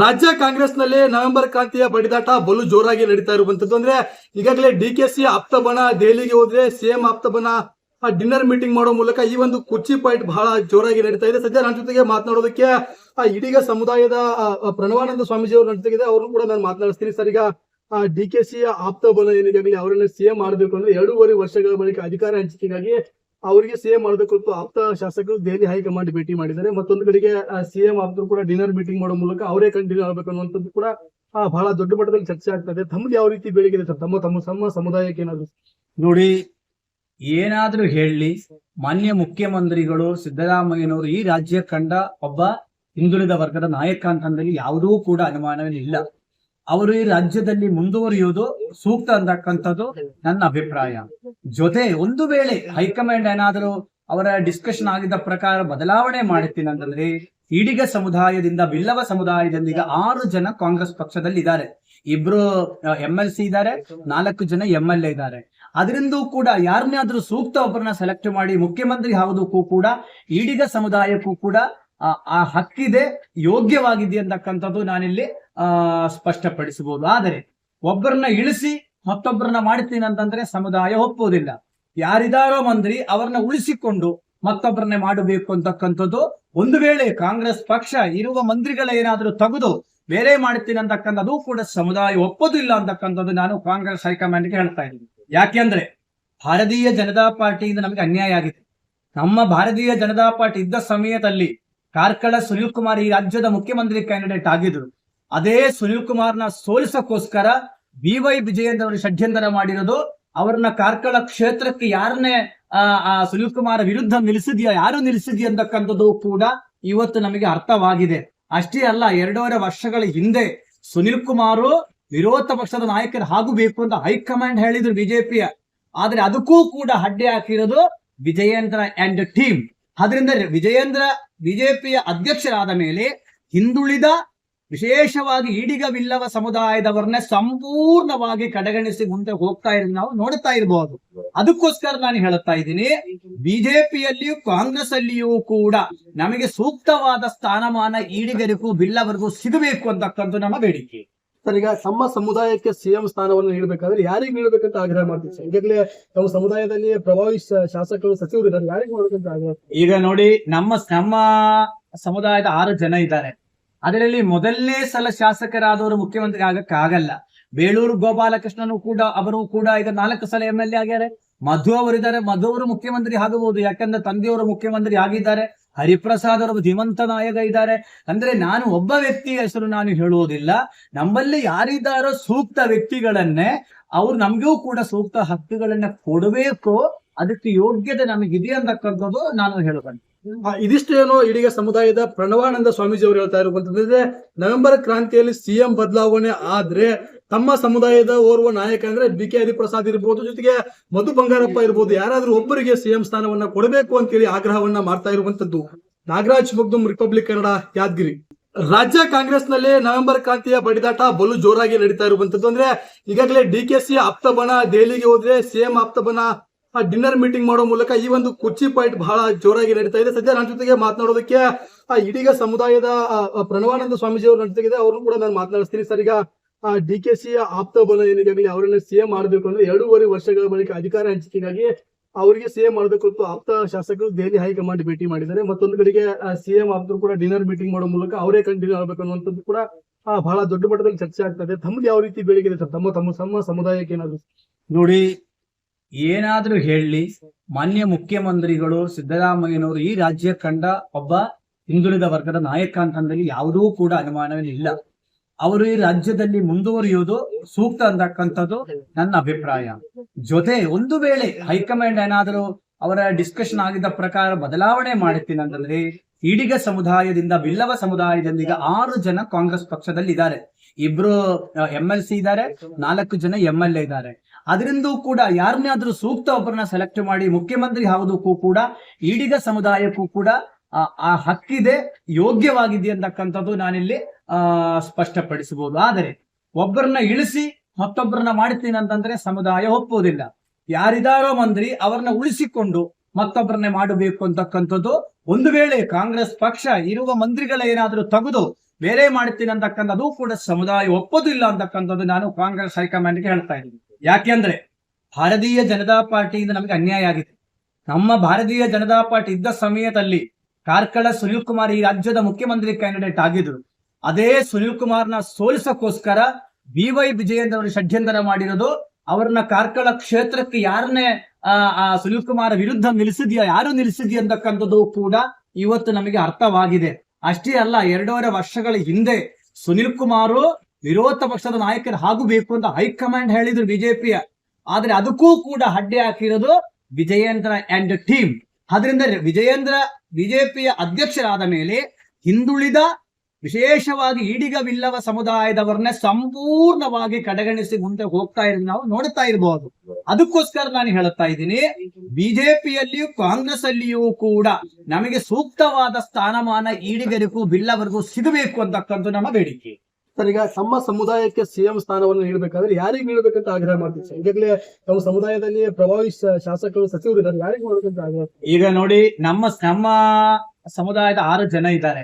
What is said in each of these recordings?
ರಾಜ್ಯ ಕಾಂಗ್ರೆಸ್ನಲ್ಲಿ ನವೆಂಬರ್ ಕ್ರಾಂತಿಯ ಬಡಿದಾಟ ಬಲು ಜೋರಾಗಿ ನಡೀತಾ ಇರುವಂತದ್ದು. ಅಂದ್ರೆ ಈಗಾಗಲೇ ಡಿ ಕೆ ಸಿ ಆಪ್ತಬಣ ದೆಹಲಿಗೆ ಹೋದ್ರೆ ಸಿಎಂ ಆಪ್ತಬಣ ಡಿನ್ನರ್ ಮೀಟಿಂಗ್ ಮಾಡೋ ಮೂಲಕ ಈ ಒಂದು ಕುರ್ಚಿ ಪಾಯಿಂಟ್ ಬಹಳ ಜೋರಾಗಿ ನಡೀತಾ ಇದೆ. ಸದ್ಯ ನನ್ನ ಜೊತೆಗೆ ಮಾತನಾಡೋದಕ್ಕೆ ಇಡೀಗ ಸಮುದಾಯದ ಪ್ರಣವಾನಂದ ಸ್ವಾಮೀಜಿ ಅವರು ನನ್ನ ಜೊತೆಗಿದೆ ಕೂಡ ನಾನು ಮಾತನಾಡಿಸ್ತೀನಿ. ಸರ್, ಈಗ ಡಿ ಕೆ ಸಿ ಆಪ್ತಬಣ ಏನಿದೆ ಅವರನ್ನ ಸಿಎಂ ಮಾಡಬೇಕು ಅಂದ್ರೆ ಎರಡೂವರೆ ವರ್ಷಗಳ ಬಳಿಕ ಅಧಿಕಾರ ಹಂಚಿಕೆಗಾಗಿ ಅವರಿಗೆ ಸಿಎಂ ಮಾಡಬೇಕು ಅಂತ ಆಪ್ತ ಶಾಸಕರು ದೆಹಲಿ ಹೈಕಮಾಂಡ್ ಭೇಟಿ ಮಾಡಿದ್ದಾರೆ. ಮತ್ತೊಂದು ಕಡೆಗೆ ಸಿಎಂ ಆಪ್ತರು ಕೂಡ ಡಿನ್ನರ್ ಮೀಟಿಂಗ್ ಮಾಡೋ ಮೂಲಕ ಅವರೇ ಕಂಟಿನ್ಯೂ ಆಗಬೇಕು ಅನ್ನುವಂಥದ್ದು ಕೂಡ ಬಹಳ ದೊಡ್ಡ ಮಟ್ಟದಲ್ಲಿ ಚರ್ಚೆ ಆಗ್ತದೆ. ತಮ್ಮದು ಯಾವ ರೀತಿ ಇದೆ ಸರ್? ತಮ್ಮ ತಮ್ಮ ತಮ್ಮ ಸಮುದಾಯಕ್ಕೆ ಏನಾದ್ರು? ನೋಡಿ, ಏನಾದರೂ ಹೇಳಿ, ಮಾನ್ಯ ಮುಖ್ಯಮಂತ್ರಿಗಳು ಸಿದ್ದರಾಮಯ್ಯನವರು ಈ ರಾಜ್ಯ ಕಂಡ ಒಬ್ಬ ಹಿಂದುಳಿದ ವರ್ಗದ ನಾಯಕ ಅಂತಂದಲ್ಲಿ ಯಾವುದೂ ಕೂಡ ಅನುಮಾನವಿಲ್ಲ. ಅವರು ಈ ರಾಜ್ಯದಲ್ಲಿ ಮುಂದುವರಿಯುವುದು ಸೂಕ್ತ ಅಂತಕ್ಕಂಥದ್ದು ನನ್ನ ಅಭಿಪ್ರಾಯ. ಜೊತೆ ಒಂದು ವೇಳೆ ಹೈಕಮಾಂಡ್ ಏನಾದರೂ ಅವರ ಡಿಸ್ಕಷನ್ ಆಗಿದ್ದ ಪ್ರಕಾರ ಬದಲಾವಣೆ ಮಾಡುತ್ತೀನಿ ಅಂತಂದ್ರೆ, ಈಡಿಗ ಸಮುದಾಯದಿಂದ ಬಿಲ್ಲವ ಸಮುದಾಯದಿಂದ ಈಗ ಆರು ಜನ ಕಾಂಗ್ರೆಸ್ ಪಕ್ಷದಲ್ಲಿ ಇದ್ದಾರೆ. ಇಬ್ರು ಎಂ ಎಲ್ ಸಿ ಇದ್ದಾರೆ, ನಾಲ್ಕು ಜನ ಎಂ ಎಲ್ ಇದ್ದಾರೆ. ಅದರಿಂದ ಕೂಡ ಯಾರನ್ನಾದ್ರೂ ಸೂಕ್ತ ಒಬ್ಬರನ್ನ ಸೆಲೆಕ್ಟ್ ಮಾಡಿ ಮುಖ್ಯಮಂತ್ರಿ ಆಗೋದಕ್ಕೂ ಕೂಡ, ಈಡಿಗ ಸಮುದಾಯಕ್ಕೂ ಕೂಡ ಆ, ಹಕ್ಕಿದೆ ಯೋಗ್ಯವಾಗಿದೆ ಅಂತಕ್ಕಂಥದ್ದು ನಾನಿಲ್ಲಿ ಆ ಸ್ಪಷ್ಟಪಡಿಸಬಹುದು. ಆದರೆ ಒಬ್ಬರನ್ನ ಇಳಿಸಿ ಮತ್ತೊಬ್ಬರನ್ನ ಮಾಡ್ತೀನಿ ಅಂತಂದ್ರೆ ಸಮುದಾಯ ಒಪ್ಪುವುದಿಲ್ಲ. ಯಾರಿದಾರೋ ಮಂತ್ರಿ ಅವರನ್ನ ಉಳಿಸಿಕೊಂಡು ಮತ್ತೊಬ್ಬರನ್ನೇ ಮಾಡಬೇಕು ಅಂತಕ್ಕಂಥದ್ದು ಒಂದು ವೇಳೆ ಕಾಂಗ್ರೆಸ್ ಪಕ್ಷ ಇರುವ ಮಂತ್ರಿಗಳ ಏನಾದರೂ ತೆಗೆದು ಬೇರೆ ಮಾಡ್ತೀನಿ ಅಂತಕ್ಕಂಥದ್ದು ಕೂಡ ಸಮುದಾಯ ಒಪ್ಪೋದಿಲ್ಲ ಅಂತಕ್ಕಂಥದ್ದು ನಾನು ಕಾಂಗ್ರೆಸ್ ಹೈಕಮಾಂಡ್ಗೆ ಹೇಳ್ತಾ ಇದ್ದೀನಿ. ಯಾಕೆಂದ್ರೆ ಭಾರತೀಯ ಜನತಾ ಪಾರ್ಟಿಯಿಂದ ನಮಗೆ ಅನ್ಯಾಯ ಆಗಿದೆ. ನಮ್ಮ ಭಾರತೀಯ ಜನತಾ ಪಾರ್ಟಿ ಇದ್ದ ಸಮಯದಲ್ಲಿ ಕಾರ್ಕಳ ಸುನೀಲ್ ಕುಮಾರ್ ಈ ರಾಜ್ಯದ ಮುಖ್ಯಮಂತ್ರಿ ಕ್ಯಾಂಡಿಡೇಟ್ ಆಗಿದ್ರು. ಅದೇ ಸುನೀಲ್ ಕುಮಾರ್ನ ಸೋಲಿಸಕ್ಕೋಸ್ಕರ ಬಿ ವೈ ವಿಜಯೇಂದ್ರ ಅವರು ಷಡ್ಯಂತರ ಮಾಡಿರೋದು. ಅವ್ರನ್ನ ಕಾರ್ಕಳ ಕ್ಷೇತ್ರಕ್ಕೆ ಯಾರನ್ನೇ ಆ, ಸುನೀಲ್ ಕುಮಾರ್ ವಿರುದ್ಧ ನಿಲ್ಲಿಸಿದ್ಯಾ ಯಾರು ನಿಲ್ಲಿಸಿದ್ಯಾ ಅಂತಕ್ಕಂಥದ್ದು ಕೂಡ ಇವತ್ತು ನಮಗೆ ಅರ್ಥವಾಗಿದೆ. ಅಷ್ಟೇ ಅಲ್ಲ ಎರಡೂವರೆ ವರ್ಷಗಳ ಹಿಂದೆ ಸುನಿಲ್ ಕುಮಾರ್ ವಿರೋಧ ಪಕ್ಷದ ನಾಯಕರು ಆಗಬೇಕು ಅಂತ ಹೈಕಮಾಂಡ್ ಹೇಳಿದ್ರು ಬಿಜೆಪಿಯ. ಆದ್ರೆ ಅದಕ್ಕೂ ಕೂಡ ಅಡ್ಡಿ ಹಾಕಿರೋದು ವಿಜಯೇಂದ್ರ ಅಂಡ್ ಟೀಮ್ ಅದರಿಂದ ವಿಜಯೇಂದ್ರ ಬಿಜೆಪಿಯ ಅಧ್ಯಕ್ಷರಾದ ಮೇಲೆ ಹಿಂದುಳಿದ ವಿಶೇಷವಾಗಿ ಈಡಿಗವಿಲ್ಲವ ಸಮುದಾಯದವರನ್ನೇ ಸಂಪೂರ್ಣವಾಗಿ ಕಡೆಗಣಿಸಿ ಮುಂದೆ ಹೋಗ್ತಾ ಇರೋದು ನಾವು ನೋಡ್ತಾ ಇರಬಹುದು ಅದಕ್ಕೋಸ್ಕರ ನಾನು ಹೇಳುತ್ತಾ ಇದ್ದೀನಿ, ಬಿಜೆಪಿಯಲ್ಲಿಯೂ ಕಾಂಗ್ರೆಸ್ ಅಲ್ಲಿಯೂ ಕೂಡ ನಮಗೆ ಸೂಕ್ತವಾದ ಸ್ಥಾನಮಾನ ಈಡಿಗರಿಗೂ ಬಿಲ್ಲವರಿಗೂ ಸಿಗಬೇಕು ಅಂತಕ್ಕಂಥ ನಮ್ಮ ಬೇಡಿಕೆ. ಸರ್, ಈಗ ತಮ್ಮ ಸಮುದಾಯಕ್ಕೆ ಸಿಎಂ ಸ್ಥಾನವನ್ನು ನೀಡಬೇಕಾದ್ರೆ ಯಾರಿಗೆ ನೀಡಬೇಕಂತ ಆಗ್ರಹ ಮಾಡ್ತೀವಿ ಈಗಾಗಲೇ ನಮ್ಮ ಸಮುದಾಯದಲ್ಲಿ ಪ್ರಭಾವಿ ಶಾಸಕರು ಸಚಿವರು ಇದ್ದಾರೆ ಯಾರಿಗೆ ಮಾಡ್ಬೇಕಂತ ಆಗ್ರಹ ಈಗ ನೋಡಿ, ನಮ್ಮ ನಮ್ಮ ಸಮುದಾಯದ ಆರು ಜನ ಇದ್ದಾರೆ. ಅದರಲ್ಲಿ ಮೊದಲನೇ ಸಲ ಶಾಸಕರಾದವರು ಮುಖ್ಯಮಂತ್ರಿ ಆಗಕ್ಕೆ ಆಗಲ್ಲ. ಬೇಳೂರು ಗೋಪಾಲಕೃಷ್ಣನು ಕೂಡ, ಅವರು ಕೂಡ ಈಗ ನಾಲ್ಕು ಸಲ ಎಂ ಎಲ್ ಎ ಆಗ್ಯಾರೆ. ಮಧು ಅವರಿದ್ದಾರೆ. ಮಧು ಅವರು ಮುಖ್ಯಮಂತ್ರಿ ಆಗಬಹುದು. ಯಾಕಂದ್ರೆ ತಂದೆಯವರು ಮುಖ್ಯಮಂತ್ರಿ ಆಗಿದ್ದಾರೆ. ಹರಿಪ್ರಸಾದ್ ಅವರು ಧೀಮಂತ ನಾಯಕ ಇದ್ದಾರೆ. ಅಂದ್ರೆ ನಾನು ಒಬ್ಬ ವ್ಯಕ್ತಿಯ ಹೆಸರು ನಾನು ಹೇಳುವುದಿಲ್ಲ. ನಮ್ಮಲ್ಲಿ ಯಾರಿದ್ದಾರೋ ಸೂಕ್ತ ವ್ಯಕ್ತಿಗಳನ್ನೇ ಅವ್ರು ನಮಗೂ ಕೂಡ ಸೂಕ್ತ ಹಕ್ಕುಗಳನ್ನ ಕೊಡಬೇಕು. ಅದಕ್ಕೆ ಯೋಗ್ಯತೆ ನಮಗಿದೆ ಅಂತಕ್ಕಂಥದ್ದು ನಾನು ಇದಿಷ್ಟೇನು ಇದಿಷ್ಟೇನೋ ಇಡೀ ಸಮುದಾಯದ ಪ್ರಣವಾನಂದ ಸ್ವಾಮೀಜಿ ಅವರು ಹೇಳ್ತಾ ಇರುವಂತಂದ್ರೆ ನವೆಂಬರ್ ಕ್ರಾಂತಿಯಲ್ಲಿ ಸಿಎಂ ಬದಲಾವಣೆ ಆದ್ರೆ ತಮ್ಮ ಸಮುದಾಯದ ಓರ್ವ ನಾಯಕ ಅಂದ್ರೆ ಬಿ ಕೆ ಹರಿಪ್ರಸಾದ್ ಇರ್ಬೋದು, ಜೊತೆಗೆ ಮಧು ಬಂಗಾರಪ್ಪ ಇರ್ಬೋದು. ಯಾರಾದ್ರೂ ಒಬ್ಬರಿಗೆ ಸಿಎಂ ಸ್ಥಾನವನ್ನ ಕೊಡಬೇಕು ಅಂತೇಳಿ ಆಗ್ರಹವನ್ನ ಮಾಡ್ತಾ ಇರುವಂತದ್ದು. ನಾಗರಾಜ್ ಮುಗ್ದುಂ ರಿಪಬ್ಲಿಕ್ ಕನ್ನಡ ಯಾದಗಿರಿ. ರಾಜ್ಯ ಕಾಂಗ್ರೆಸ್ನಲ್ಲಿ ನವೆಂಬರ್ ಕ್ರಾಂತಿಯ ಬಡಿದಾಟ ಬಲು ಜೋರಾಗಿ ನಡೀತಾ ಇರುವಂತದ್ದು. ಅಂದ್ರೆ ಈಗಾಗಲೇ ಡಿ ಕೆ ಸಿ ಆಪ್ತಬಣ ದೆಹಲಿಗೆ ಹೋದ್ರೆ ಸಿಎಂ ಆಪ್ತಬಣ ಡಿನ್ನರ್ ಮೀಟಿಂಗ್ ಮಾಡೋ ಮೂಲಕ ಈ ಒಂದು ಕುರ್ಚಿ ಪಾಯಿಂಟ್ ಬಹಳ ಜೋರಾಗಿ ನಡೀತಾ ಇದೆ. ಸದ್ಯ ನನ್ನ ಜೊತೆಗೆ ಮಾತನಾಡೋದಕ್ಕೆ ಆ ಇಡೀಗ ಸಮುದಾಯದ ಪ್ರಣವಾನಂದ ಸ್ವಾಮೀಜಿ ಅವರು ನನ್ನ ಅವ್ರನ್ನು ಕೂಡ ನಾನು ಮಾತನಾಡಿಸ್ತೀನಿ ಸರ್. ಈಗ ಡಿ ಕೆ ಸಿ ಆಪ್ತಬಲ ಏನಿಗಾಗಲಿ ಅವರನ್ನ ಸಿಎಂ ಮಾಡಬೇಕು ಅಂದ್ರೆ ಎರಡೂವರೆ ವರ್ಷಗಳ ಬಳಿಕ ಅಧಿಕಾರ ಹಂಚಿಕೆಗಾಗಿ ಅವರಿಗೆ ಸಿಎಂ ಮಾಡಬೇಕು ಅಂತ ಆಪ್ತ ಶಾಸಕರು ದೆಹಲಿ ಹೈಕಮಾಂಡ್ ಭೇಟಿ ಮಾಡಿದ್ದಾರೆ. ಮತ್ತೊಂದು ಕಡೆಗೆ ಸಿಎಂ ಆಪ್ತರು ಕೂಡ ಡಿನ್ನರ್ ಮೀಟಿಂಗ್ ಮಾಡೋ ಮೂಲಕ ಅವರೇ ಕಂಟಿನ್ಯೂ ಆಗಬೇಕು ಅನ್ನುವಂಥದ್ದು ಕೂಡ ಆ, ಬಹಳ ದೊಡ್ಡ ಮಟ್ಟದಲ್ಲಿ ಚರ್ಚೆ ಆಗ್ತದೆ. ತಮ್ಮದು ಯಾವ ರೀತಿ ಇದೆ ಸರ್? ತಮ್ಮ ತಮ್ಮ ತಮ್ಮ ಸಮುದಾಯಕ್ಕೆ ಏನಾದ್ರು? ನೋಡಿ ಏನಾದರೂ ಹೇಳಿ ಮಾನ್ಯ ಮುಖ್ಯಮಂತ್ರಿಗಳು ಸಿದ್ದರಾಮಯ್ಯನವರು ಈ ರಾಜ್ಯ ಕಂಡ ಒಬ್ಬ ಹಿಂದುಳಿದ ವರ್ಗದ ನಾಯಕ ಅಂತಂದಲ್ಲಿ ಯಾವುದೂ ಕೂಡ ಅನುಮಾನವಿಲ್ಲ. ಅವರು ಈ ರಾಜ್ಯದಲ್ಲಿ ಮುಂದುವರಿಯುವುದು ಸೂಕ್ತ ಅಂತಕ್ಕಂಥದ್ದು ನನ್ನ ಅಭಿಪ್ರಾಯ. ಜೊತೆ ಒಂದು ವೇಳೆ ಹೈಕಮಾಂಡ್ ಏನಾದರೂ ಅವರ ಡಿಸ್ಕಷನ್ ಆಗಿದ್ದ ಪ್ರಕಾರ ಬದಲಾವಣೆ ಮಾಡುತ್ತೀನಿ ಅಂತಂದ್ರೆ ಈಡಿಗ ಸಮುದಾಯದಿಂದ ಬಿಲ್ಲವ ಸಮುದಾಯದಿಂದ ಈಗ ಆರು ಜನ ಕಾಂಗ್ರೆಸ್ ಪಕ್ಷದಲ್ಲಿ ಇದ್ದಾರೆ. ಇಬ್ರು ಎಂ ಎಲ್ ಸಿ ಇದ್ದಾರೆ, ನಾಲ್ಕು ಜನ ಎಂ ಎಲ್ ಎ ಇದ್ದಾರೆ. ಅದರಿಂದ ಕೂಡ ಯಾರನ್ನಾದ್ರೂ ಸೂಕ್ತ ಒಬ್ಬರನ್ನ ಸೆಲೆಕ್ಟ್ ಮಾಡಿ ಮುಖ್ಯಮಂತ್ರಿ ಆಗೋದಕ್ಕೂ ಕೂಡ ಈಡಿಗ ಸಮುದಾಯಕ್ಕೂ ಕೂಡ ಆ, ಹಕ್ಕಿದೆ ಯೋಗ್ಯವಾಗಿದೆ ಅಂತಕ್ಕಂಥದ್ದು ನಾನಿಲ್ಲಿ ಆ ಸ್ಪಷ್ಟಪಡಿಸಬಹುದು. ಆದರೆ ಒಬ್ಬರನ್ನ ಇಳಿಸಿ ಮತ್ತೊಬ್ಬರನ್ನ ಮಾಡ್ತೀನಿ ಅಂತಂದ್ರೆ ಸಮುದಾಯ ಒಪ್ಪುವುದಿಲ್ಲ. ಯಾರಿದಾರೋ ಮಂತ್ರಿ ಅವರನ್ನ ಉಳಿಸಿಕೊಂಡು ಮತ್ತೊಬ್ಬರನ್ನೇ ಮಾಡಬೇಕು ಅಂತಕ್ಕಂಥದ್ದು ಒಂದು ವೇಳೆ ಕಾಂಗ್ರೆಸ್ ಪಕ್ಷ ಇರುವ ಮಂತ್ರಿಗಳ ಏನಾದರೂ ತೆಗೆದು ಬೇರೆ ಮಾಡ್ತೀನಿ ಅಂತಕ್ಕಂಥದ್ದು ಕೂಡ ಸಮುದಾಯ ಒಪ್ಪೋದಿಲ್ಲ ಅಂತಕ್ಕಂಥದ್ದು ನಾನು ಕಾಂಗ್ರೆಸ್ ಹೈಕಮಾಂಡ್ಗೆ ಹೇಳ್ತಾ ಇದ್ದೀನಿ. ಯಾಕೆಂದ್ರೆ ಭಾರತೀಯ ಜನತಾ ಪಾರ್ಟಿಯಿಂದ ನಮಗೆ ಅನ್ಯಾಯ ಆಗಿದೆ. ನಮ್ಮ ಭಾರತೀಯ ಜನತಾ ಪಾರ್ಟಿ ಇದ್ದ ಸಮಯದಲ್ಲಿ ಕಾರ್ಕಳ ಸುನೀಲ್ ಕುಮಾರ್ ಈ ರಾಜ್ಯದ ಮುಖ್ಯಮಂತ್ರಿ ಕ್ಯಾಂಡಿಡೇಟ್ ಆಗಿದ್ರು ಅದೇ ಸುನೀಲ್ ಕುಮಾರ್ನ ಸೋಲಿಸಕ್ಕೋಸ್ಕರ ಬಿ ವೈ ವಿಜಯೇಂದ್ರ ಅವರು ಷಡ್ಯಂತರ ಮಾಡಿರೋದು. ಅವ್ರನ್ನ ಕಾರ್ಕಳ ಕ್ಷೇತ್ರಕ್ಕೆ ಯಾರನ್ನೇ ಆ, ಸುನೀಲ್ ಕುಮಾರ್ ವಿರುದ್ಧ ನಿಲ್ಲಿಸಿದ್ಯಾ ಯಾರು ನಿಲ್ಲಿಸಿದ್ಯಾ ಅಂತಕ್ಕಂಥದ್ದು ಕೂಡ ಇವತ್ತು ನಮಗೆ ಅರ್ಥವಾಗಿದೆ. ಅಷ್ಟೇ ಅಲ್ಲ ಎರಡೂವರೆ ವರ್ಷಗಳ ಹಿಂದೆ ಸುನೀಲ್ ಕುಮಾರ್ ವಿರೋಧ ಪಕ್ಷದ ನಾಯಕರು ಆಗಬೇಕು ಅಂತ ಹೈಕಮಾಂಡ್ ಹೇಳಿದ್ರು ಬಿಜೆಪಿಯ. ಆದ್ರೆ ಅದಕ್ಕೂ ಕೂಡ ಅಡ್ಡಿ ಹಾಕಿರೋದು ವಿಜಯೇಂದ್ರ ಅಂಡ್ ಟೀಮ್ ಅದರಿಂದ ವಿಜಯೇಂದ್ರ, ಬಿಜೆಪಿಯ ಅಧ್ಯಕ್ಷರಾದ ಮೇಲೆ ಹಿಂದುಳಿದ ವಿಶೇಷವಾಗಿ ಈಡಿಗವಿಲ್ಲವ ಸಮುದಾಯದವರನ್ನೇ ಸಂಪೂರ್ಣವಾಗಿ ಕಡೆಗಣಿಸಿ ಮುಂದೆ ಹೋಗ್ತಾ ಇರೋದು ನಾವು ನೋಡ್ತಾ ಇರಬಹುದು ಅದಕ್ಕೋಸ್ಕರ ನಾನು ಹೇಳುತ್ತಾ ಇದ್ದೀನಿ, ಬಿಜೆಪಿಯಲ್ಲಿಯೂ ಕಾಂಗ್ರೆಸ್ ಅಲ್ಲಿಯೂ ಕೂಡ ನಮಗೆ ಸೂಕ್ತವಾದ ಸ್ಥಾನಮಾನ ಈಡಿಗರಿಗೂ ಬಿಲ್ಲವರಿಗೂ ಸಿಗಬೇಕು ಅಂತಕ್ಕಂಥ ನಮ್ಮ ಬೇಡಿಕೆ. ಸರ್ ಈಗ ತಮ್ಮ ಸಮುದಾಯಕ್ಕೆ ಸಿಎಂ ಸ್ಥಾನವನ್ನು ನೀಡಬೇಕಾದ್ರೆ ಯಾರಿಗೆ ನೀಡಬೇಕಂತ ಆಗ್ರಹ ಮಾಡ್ತೀವಿ ಸರ್? ಈಗಾಗಲೇ ನಮ್ಮ ಸಮುದಾಯದಲ್ಲಿ ಪ್ರಭಾವಿ ಶಾಸಕರು, ಸಚಿವರು ಇದ್ದಾರೆ. ಯಾರಿಗೆ ಮಾಡ್ಬೇಕಂತ ಆಗ್ರಹ? ಈಗ ನೋಡಿ, ನಮ್ಮ ನಮ್ಮ ಸಮುದಾಯದ ಆರು ಜನ ಇದ್ದಾರೆ.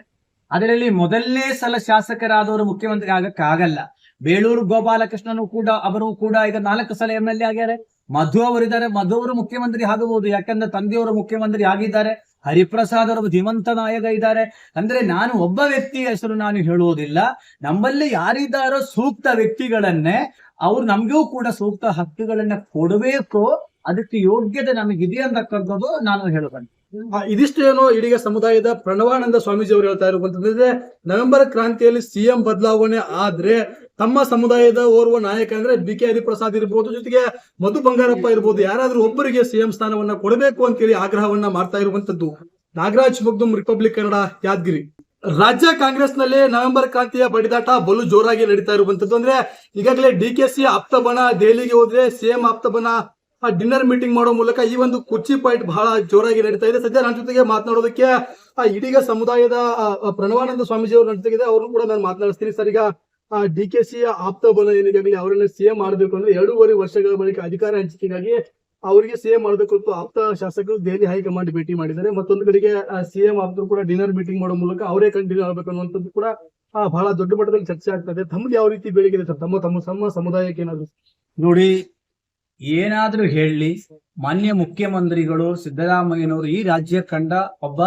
ಅದರಲ್ಲಿ ಮೊದಲನೇ ಸಲ ಶಾಸಕರಾದವರು ಮುಖ್ಯಮಂತ್ರಿ ಆಗಕ್ಕೆ ಆಗಲ್ಲ. ಬೇಳೂರು ಗೋಪಾಲಕೃಷ್ಣನು ಕೂಡ, ಅವರು ಕೂಡ ಈಗ ನಾಲ್ಕು ಸಲ ಎಂ ಎಲ್ ಎ ಆಗ್ಯಾರೆ. ಮಧು ಅವರಿದ್ದಾರೆ. ಮಧು ಅವರು ಮುಖ್ಯಮಂತ್ರಿ ಆಗಬಹುದು. ಯಾಕಂದ್ರೆ ತಂದೆಯವರು ಮುಖ್ಯಮಂತ್ರಿ ಆಗಿದ್ದಾರೆ. ಹರಿಪ್ರಸಾದ್ ಅವರು ಧೀಮಂತ ನಾಯಕ ಇದ್ದಾರೆ. ಅಂದ್ರೆ ನಾನು ಒಬ್ಬ ವ್ಯಕ್ತಿಯ ಹೆಸರು ನಾನು ಹೇಳುವುದಿಲ್ಲ. ನಮ್ಮಲ್ಲಿ ಯಾರಿದ್ದಾರೋ ಸೂಕ್ತ ವ್ಯಕ್ತಿಗಳನ್ನೇ ಅವ್ರು ನಮಗೂ ಕೂಡ ಸೂಕ್ತ ಹಕ್ಕುಗಳನ್ನ ಕೊಡಬೇಕು. ಅದಕ್ಕೆ ಯೋಗ್ಯತೆ ನಮಗಿದೆ ಅಂತಕ್ಕಂಥದ್ದು ನಾನು ಇದಿಷ್ಟು ಇದಿಷ್ಟೇನೋ ಇಡೀ ಸಮುದಾಯದ ಪ್ರಣವಾನಂದ ಸ್ವಾಮೀಜಿ ಅವರು ಹೇಳ್ತಾ ಇರುವಂತಂದ್ರೆ ನವೆಂಬರ್ ಕ್ರಾಂತಿಯಲ್ಲಿ ಸಿಎಂ ಬದಲಾವಣೆ ಆದ್ರೆ ತಮ್ಮ ಸಮುದಾಯದ ಓರ್ವ ನಾಯಕ ಅಂದ್ರೆ ಬಿ ಕೆ ಹರಿಪ್ರಸಾದ್ ಇರ್ಬೋದು ಜೊತೆಗೆ ಮಧು ಬಂಗಾರಪ್ಪ ಇರ್ಬೋದು ಯಾರಾದ್ರೂ ಒಬ್ಬರಿಗೆ ಸಿಎಂ ಸ್ಥಾನವನ್ನ ಕೊಡಬೇಕು ಅಂತೇಳಿ ಆಗ್ರಹವನ್ನ ಮಾಡ್ತಾ ಇರುವಂತದ್ದು. ನಾಗರಾಜ್ ಮುಗ್ದುಮ್ ರಿಪಬ್ಲಿಕ್ ಕನ್ನಡ ಯಾದಗಿರಿ. ರಾಜ್ಯ ಕಾಂಗ್ರೆಸ್ನಲ್ಲಿ ನವೆಂಬರ್ ಕ್ರಾಂತಿಯ ಬಡಿದಾಟ ಬಲು ಜೋರಾಗಿ ನಡೀತಾ ಇರುವಂತದ್ದು. ಅಂದ್ರೆ ಈಗಾಗಲೇ ಡಿ ಕೆ ಸಿ ಆಪ್ತಬನ ದೆಹಲಿಗೆ ಹೋದ್ರೆ ಸಿಎಂ ಆಪ್ತಬನ ಡಿನ್ನರ್ ಮೀಟಿಂಗ್ ಮಾಡೋ ಮೂಲಕ ಈ ಒಂದು ಕುರ್ಚಿ ಪಾಯಿಂಟ್ ಬಹಳ ಜೋರಾಗಿ ನಡೀತಾ ಇದೆ. ಸದ್ಯ ನನ್ನ ಜೊತೆಗೆ ಮಾತನಾಡೋದಕ್ಕೆ ಆ, ಇಡೀಗ ಸಮುದಾಯದ ಪ್ರಣವಾನಂದ ಸ್ವಾಮೀಜಿ ಅವರು ನನ್ನ ಜೊತೆಗಿದೆ ಅವರು ಕೂಡ ನಾನು ಮಾತನಾಡಿಸ್ತೀನಿ ಸರ್. ಈಗ ಡಿ ಕೆ ಸಿಯ ಆಪ್ತ ಬಲ ಏನಿಗಾಗಲಿ ಅವರನ್ನ ಸಿಎಂ ಮಾಡಬೇಕು ಅಂದ್ರೆ ಎರಡೂವರೆ ವರ್ಷಗಳ ಬಳಿಕ ಅಧಿಕಾರ ಹಂಚಿಕೆಗಾಗಿ ಅವರಿಗೆ ಸಿಎಂ ಮಾಡಬೇಕು ಅಂತ ಆಪ್ತ ಶಾಸಕರು ದೆಹಲಿ ಹೈಕಮಾಂಡ್ ಭೇಟಿ ಮಾಡಿದ್ದಾರೆ. ಮತ್ತೊಂದು ಕಡೆಗೆ ಸಿಎಂ ಆಪ್ತರು ಕೂಡ ಡಿನ್ನರ್ ಮೀಟಿಂಗ್ ಮಾಡೋ ಮೂಲಕ ಅವರೇ ಕಂಟಿನ್ಯೂ ಆಗಬೇಕು ಅನ್ನುವಂಥದ್ದು ಕೂಡ ಆ, ಬಹಳ ದೊಡ್ಡ ಮಟ್ಟದಲ್ಲಿ ಚರ್ಚೆ ಆಗ್ತದೆ ತಮ್ಗೆ ಯಾವ ರೀತಿ ಬೇಡಿಕೆ ಇದೆ ಸರ್? ತಮ್ಮ ತಮ್ಮ ತಮ್ಮ ಸಮುದಾಯಕ್ಕೆ ಏನಾದ್ರು? ನೋಡಿ ಏನಾದ್ರೂ ಹೇಳಿ ಮಾನ್ಯ ಮುಖ್ಯಮಂತ್ರಿಗಳು ಸಿದ್ದರಾಮಯ್ಯನವರು ಈ ರಾಜ್ಯ ಕಂಡ ಒಬ್ಬ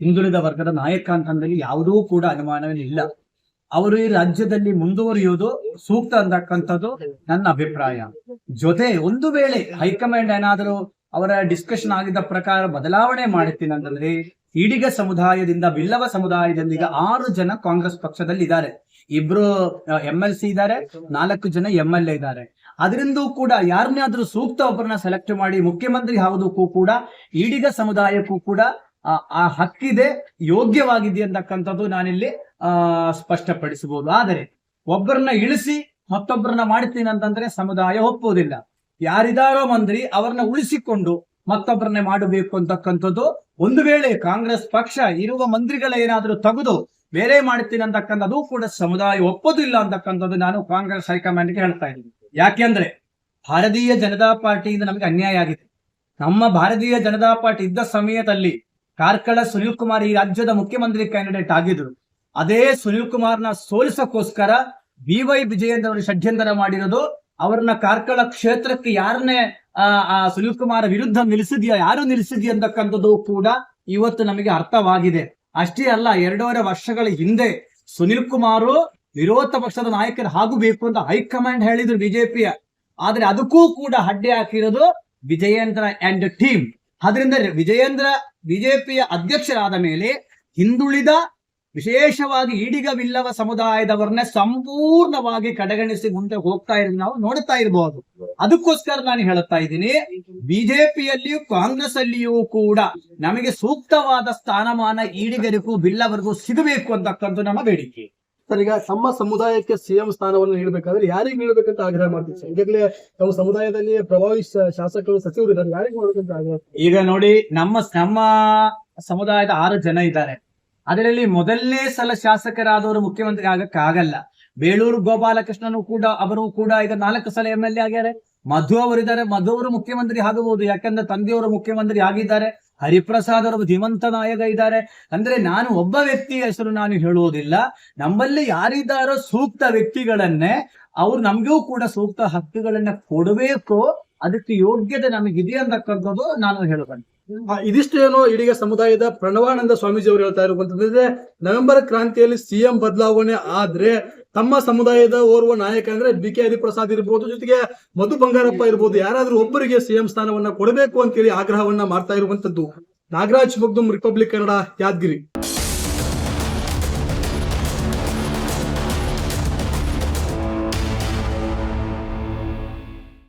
ಹಿಂದುಳಿದ ವರ್ಗದ ನಾಯಕ ಅಂತಂದಲ್ಲಿ ಯಾವುದೂ ಕೂಡ ಅನುಮಾನವಿಲ್ಲ. ಅವರು ಈ ರಾಜ್ಯದಲ್ಲಿ ಮುಂದುವರಿಯುವುದು ಸೂಕ್ತ ಅಂತಕ್ಕಂಥದ್ದು ನನ್ನ ಅಭಿಪ್ರಾಯ. ಜೊತೆ ಒಂದು ವೇಳೆ ಹೈಕಮಾಂಡ್ ಏನಾದರೂ ಅವರ ಡಿಸ್ಕಷನ್ ಆಗಿದ್ದ ಪ್ರಕಾರ ಬದಲಾವಣೆ ಮಾಡುತ್ತೀನಿ ಅಂತಂದ್ರೆ ಈಡಿಗ ಸಮುದಾಯದಿಂದ, ಬಿಲ್ಲವ ಸಮುದಾಯದಿಂದ ಈಗ ಆರು ಜನ ಕಾಂಗ್ರೆಸ್ ಪಕ್ಷದಲ್ಲಿ ಇದ್ದಾರೆ. ಇಬ್ರು ಎಂ ಎಲ್ ಸಿ ಇದ್ದಾರೆ, ನಾಲ್ಕು ಜನ ಎಂ ಎಲ್ ಎ ಇದ್ದಾರೆ. ಅದರಿಂದ ಕೂಡ ಯಾರನ್ನಾದ್ರೂ ಸೂಕ್ತ ಒಬ್ಬರನ್ನ ಸೆಲೆಕ್ಟ್ ಮಾಡಿ ಮುಖ್ಯಮಂತ್ರಿ ಆಗೋದಕ್ಕೂ ಕೂಡ ಈಡಿಗ ಸಮುದಾಯಕ್ಕೂ ಕೂಡ ಆ, ಹಕ್ಕಿದೆ ಯೋಗ್ಯವಾಗಿದೆ ಅಂತಕ್ಕಂಥದ್ದು ನಾನಿಲ್ಲಿ ಆ ಸ್ಪಷ್ಟಪಡಿಸಬಹುದು. ಆದರೆ ಒಬ್ಬರನ್ನ ಇಳಿಸಿ ಮತ್ತೊಬ್ಬರನ್ನ ಮಾಡ್ತೀನಿ ಅಂತಂದ್ರೆ ಸಮುದಾಯ ಒಪ್ಪುವುದಿಲ್ಲ. ಯಾರಿದಾರೋ ಮಂತ್ರಿ ಅವರನ್ನ ಉಳಿಸಿಕೊಂಡು ಮತ್ತೊಬ್ಬರನ್ನೇ ಮಾಡಬೇಕು ಅಂತಕ್ಕಂಥದ್ದು ಒಂದು ವೇಳೆ ಕಾಂಗ್ರೆಸ್ ಪಕ್ಷ ಇರುವ ಮಂತ್ರಿಗಳ ಏನಾದರೂ ತೆಗೆದು ಬೇರೆ ಮಾಡ್ತೀನಿ ಅಂತಕ್ಕಂಥದ್ದು ಕೂಡ ಸಮುದಾಯ ಒಪ್ಪೋದಿಲ್ಲ ಅಂತಕ್ಕಂಥದ್ದು ನಾನು ಕಾಂಗ್ರೆಸ್ ಹೈಕಮಾಂಡ್ಗೆ ಹೇಳ್ತಾ ಇದ್ದೀನಿ. ಯಾಕೆಂದ್ರೆ ಭಾರತೀಯ ಜನತಾ ಪಾರ್ಟಿಯಿಂದ ನಮಗೆ ಅನ್ಯಾಯ ಆಗಿದೆ. ನಮ್ಮ ಭಾರತೀಯ ಜನತಾ ಪಾರ್ಟಿ ಇದ್ದ ಸಮಯದಲ್ಲಿ ಕಾರ್ಕಳ ಸುನೀಲ್ ಕುಮಾರ್ ಈ ರಾಜ್ಯದ ಮುಖ್ಯಮಂತ್ರಿ ಕ್ಯಾಂಡಿಡೇಟ್ ಆಗಿದ್ರು. ಅದೇ ಸುನಿಲ್ ಕುಮಾರ್ನ ಸೋಲಿಸಕ್ಕೋಸ್ಕರ ಬಿ ವೈ ವಿಜಯೇಂದ್ರ ಅವರು ಷಡ್ಯಂತರ ಮಾಡಿರೋದು. ಅವ್ರನ್ನ ಕಾರ್ಕಳ ಕ್ಷೇತ್ರಕ್ಕೆ ಯಾರನ್ನೇ ಆ, ಸುನೀಲ್ ಕುಮಾರ್ ವಿರುದ್ಧ ನಿಲ್ಲಿಸಿದ್ಯಾ ಯಾರು ನಿಲ್ಲಿಸಿದ್ಯಾ ಅಂತಕ್ಕಂಥದ್ದು ಕೂಡ ಇವತ್ತು ನಮಗೆ ಅರ್ಥವಾಗಿದೆ. ಅಷ್ಟೇ ಅಲ್ಲ ಎರಡೂವರೆ ವರ್ಷಗಳ ಹಿಂದೆ ಸುನಿಲ್ ಕುಮಾರ್ ವಿರೋಧ ಪಕ್ಷದ ನಾಯಕರು ಆಗಬೇಕು ಅಂತ ಹೈಕಮಾಂಡ್ ಹೇಳಿದ್ರು ಬಿಜೆಪಿಯ. ಆದ್ರೆ ಅದಕ್ಕೂ ಕೂಡ ಅಡ್ಡಿ ಹಾಕಿರೋದು ವಿಜಯೇಂದ್ರ ಅಂಡ್ ಟೀಮ್ ಅದರಿಂದ ವಿಜಯೇಂದ್ರ ಬಿಜೆಪಿಯ ಅಧ್ಯಕ್ಷರಾದ ಮೇಲೆ ಹಿಂದುಳಿದ ವಿಶೇಷವಾಗಿ ಈಡಿಗವಿಲ್ಲವ ಸಮುದಾಯದವರನ್ನೇ ಸಂಪೂರ್ಣವಾಗಿ ಕಡೆಗಣಿಸಿ ಮುಂದೆ ಹೋಗ್ತಾ ಇರೋದು ನಾವು ನೋಡ್ತಾ ಇರಬಹುದು ಅದಕ್ಕೋಸ್ಕರ ನಾನು ಹೇಳುತ್ತಾ ಇದ್ದೀನಿ, ಬಿಜೆಪಿಯಲ್ಲಿಯೂ ಕಾಂಗ್ರೆಸ್ ಅಲ್ಲಿಯೂ ಕೂಡ ನಮಗೆ ಸೂಕ್ತವಾದ ಸ್ಥಾನಮಾನ ಈಡಿಗರಿಗೂ ಬಿಲ್ಲವರಿಗೂ ಸಿಗಬೇಕು ಅಂತಕ್ಕಂಥ ನಮ್ಮ ಬೇಡಿಕೆ. ಸರ್ ಈಗ ತಮ್ಮ ಸಮುದಾಯಕ್ಕೆ ಸಿಎಂ ಸ್ಥಾನವನ್ನು ನೀಡಬೇಕಾದ್ರೆ ಯಾರಿಗೆ ನೀಡಬೇಕಂತ ಆಗ್ರಹ ಮಾಡ್ತೀವಿ. ಈಗಾಗಲೇ ನಮ್ಮ ಸಮುದಾಯದಲ್ಲಿ ಪ್ರಭಾವಿ ಶಾಸಕರು, ಸಚಿವರು ಇದ್ದಾರೆ. ಯಾರಿಗೆ ಮಾಡ್ಬೇಕಂತ ಆಗ್ರಹ ಈಗ ನೋಡಿ, ನಮ್ಮ ನಮ್ಮ ಸಮುದಾಯದ ಆರು ಜನ ಇದ್ದಾರೆ. ಅದರಲ್ಲಿ ಮೊದಲನೇ ಸಲ ಶಾಸಕರಾದವರು ಮುಖ್ಯಮಂತ್ರಿ ಆಗಕ್ಕೆ ಆಗಲ್ಲ. ಬೇಳೂರು ಗೋಪಾಲಕೃಷ್ಣನು ಕೂಡ, ಅವರು ಕೂಡ ಈಗ ನಾಲ್ಕು ಸಲ ಎಂ ಎಲ್ ಎ ಆಗ್ಯಾರೆ. ಮಧು ಅವರಿದ್ದಾರೆ. ಮಧು ಅವರು ಮುಖ್ಯಮಂತ್ರಿ ಆಗಬಹುದು. ಯಾಕಂದ್ರೆ ತಂದೆಯವರು ಮುಖ್ಯಮಂತ್ರಿ ಆಗಿದ್ದಾರೆ. ಹರಿಪ್ರಸಾದ್ ಅವರು ಧೀಮಂತ ನಾಯಕ ಇದ್ದಾರೆ. ಅಂದ್ರೆ ನಾನು ಒಬ್ಬ ವ್ಯಕ್ತಿಯ ಹೆಸರು ನಾನು ಹೇಳುವುದಿಲ್ಲ. ನಮ್ಮಲ್ಲಿ ಯಾರಿದ್ದಾರೋ ಸೂಕ್ತ ವ್ಯಕ್ತಿಗಳನ್ನೇ ಅವ್ರು ನಮಗೂ ಕೂಡ ಸೂಕ್ತ ಹಕ್ಕುಗಳನ್ನ ಕೊಡಬೇಕು. ಅದಕ್ಕೆ ಯೋಗ್ಯತೆ ನಮಗಿದೆ ಅಂತಕ್ಕಂಥದ್ದು ನಾನು ಇದಿಷ್ಟು ಏನು ಇಡೀ ಸಮುದಾಯದ ಪ್ರಣವಾನಂದ ಸ್ವಾಮೀಜಿ ಅವರು ಹೇಳ್ತಾ ಇರುವಂತಂದ್ರೆ ನವೆಂಬರ್ ಕ್ರಾಂತಿಯಲ್ಲಿ ಸಿಎಂ ಬದಲಾವಣೆ ಆದ್ರೆ ತಮ್ಮ ಸಮುದಾಯದ ಓರ್ವ ನಾಯಕ ಅಂದ್ರೆ ಬಿ ಕೆ ಹರಿಪ್ರಸಾದ್ ಇರ್ಬೋದು, ಜೊತೆಗೆ ಮಧು ಬಂಗಾರಪ್ಪ ಇರ್ಬೋದು, ಯಾರಾದ್ರೂ ಒಬ್ಬರಿಗೆ ಸಿಎಂ ಸ್ಥಾನವನ್ನ ಕೊಡಬೇಕು ಅಂತೇಳಿ ಆಗ್ರಹವನ್ನ ಮಾಡ್ತಾ ಇರುವಂತದ್ದು. ನಾಗರಾಜ್ ಮಗ್ದುಮ್ ರಿಪಬ್ಲಿಕ್ ಕನ್ನಡ, ಯಾದಗಿರಿ.